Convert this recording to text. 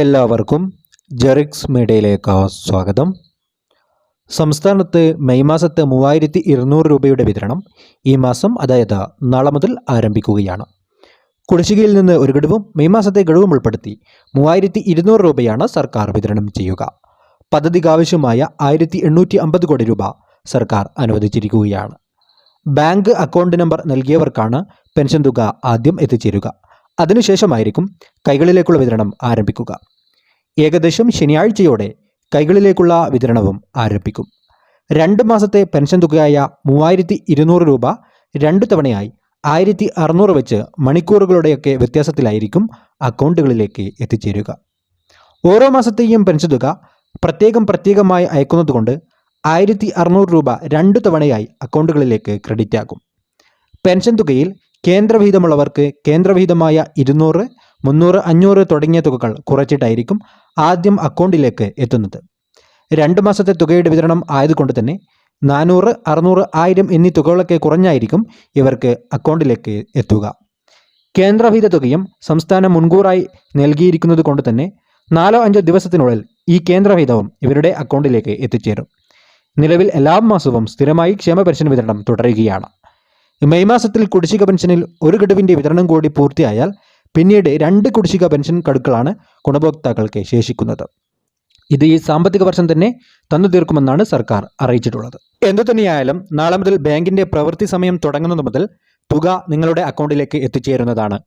എല്ലാവർക്കും ജെറിക്സ് മീഡിയയിലേക്ക് സ്വാഗതം. സംസ്ഥാനത്ത് മെയ് മാസത്തെ മൂവായിരത്തി ഇരുന്നൂറ് രൂപയുടെ വിതരണം ഈ മാസം അതായത് നാളെ മുതൽ ആരംഭിക്കുകയാണ്. കുടിശ്ശികയിൽ നിന്ന് ഒരു ഗഡുവും മെയ് മാസത്തെ ഗഡുവും ഉൾപ്പെടുത്തി മൂവായിരത്തി ഇരുന്നൂറ് രൂപയാണ് സർക്കാർ വിതരണം ചെയ്യുക. പദ്ധതിക്കാവശ്യമായ ആയിരത്തി എണ്ണൂറ്റി അമ്പത് കോടി രൂപ സർക്കാർ അനുവദിച്ചിരിക്കുകയാണ്. ബാങ്ക് അക്കൗണ്ട് നമ്പർ നൽകിയവർക്കാണ് പെൻഷൻ തുക ആദ്യം എത്തിച്ചേരുക. അതിനുശേഷമായിരിക്കും കൈകളിലേക്കുള്ള വിതരണം ആരംഭിക്കുക. ഏകദേശം ശനിയാഴ്ചയോടെ കൈകളിലേക്കുള്ള വിതരണവും ആരംഭിക്കും. രണ്ട് മാസത്തെ പെൻഷൻ തുകയായ മൂവായിരത്തി ഇരുന്നൂറ് രൂപ രണ്ടു തവണയായി ആയിരത്തി അറുന്നൂറ് വെച്ച് മണിക്കൂറുകളുടെയൊക്കെ വ്യത്യാസത്തിലായിരിക്കും അക്കൗണ്ടുകളിലേക്ക് എത്തിച്ചേരുക. ഓരോ മാസത്തെയും പെൻഷൻ തുക പ്രത്യേകം പ്രത്യേകമായി അയക്കുന്നതുകൊണ്ട് ആയിരത്തി അറുന്നൂറ് രൂപ രണ്ടു തവണയായി അക്കൗണ്ടുകളിലേക്ക് ക്രെഡിറ്റ് ആകും പെൻഷൻ തുകയിൽ കേന്ദ്രവിഹിതമുള്ളവർക്ക് കേന്ദ്രവിഹിതമായ ഇരുന്നൂറ് മുന്നൂറ് അഞ്ഞൂറ് തുടങ്ങിയ തുകകൾ കുറച്ചിട്ടായിരിക്കും ആദ്യം അക്കൗണ്ടിലേക്ക് എത്തുന്നത്. രണ്ട് മാസത്തെ തുകയുടെ വിതരണം ആയതുകൊണ്ട് തന്നെ നാനൂറ് അറുന്നൂറ് ആയിരം എന്നീ തുകകളൊക്കെ കുറഞ്ഞായിരിക്കും ഇവർക്ക് അക്കൗണ്ടിലേക്ക് എത്തുക. കേന്ദ്രവിഹിത തുകയും സംസ്ഥാനം മുൻകൂറായി നൽകിയിരിക്കുന്നത് കൊണ്ട് തന്നെ നാലോ അഞ്ചോ ദിവസത്തിനുള്ളിൽ ഈ കേന്ദ്രവിഹിതവും ഇവരുടെ അക്കൗണ്ടിലേക്ക് എത്തിച്ചേരും. നിലവിൽ എല്ലാ മാസവും സ്ഥിരമായി ക്ഷേമ പെൻഷൻ വിതരണം തുടരുകയാണ്. മെയ് മാസത്തിൽ കുടിശ്ശിക പെൻഷനിൽ ഒരു ഗഡുവിന്റെ വിതരണം കൂടി പൂർത്തിയായാൽ പിന്നീട് രണ്ട് കുടിശ്ശിക പെൻഷൻ കടുക്കളാണ് ഗുണഭോക്താക്കൾക്ക് ശേഷിക്കുന്നത്. ഇത് ഈ സാമ്പത്തിക വർഷം തന്നെ തന്നു തീർക്കുമെന്നാണ് സർക്കാർ അറിയിച്ചിട്ടുള്ളത്. എന്തു തന്നെയായാലും നാളെ മുതൽ ബാങ്കിന്റെ പ്രവൃത്തി സമയം തുടങ്ങുന്നത് മുതൽ തുക നിങ്ങളുടെ അക്കൗണ്ടിലേക്ക് എത്തിച്ചേരുന്നതാണ്.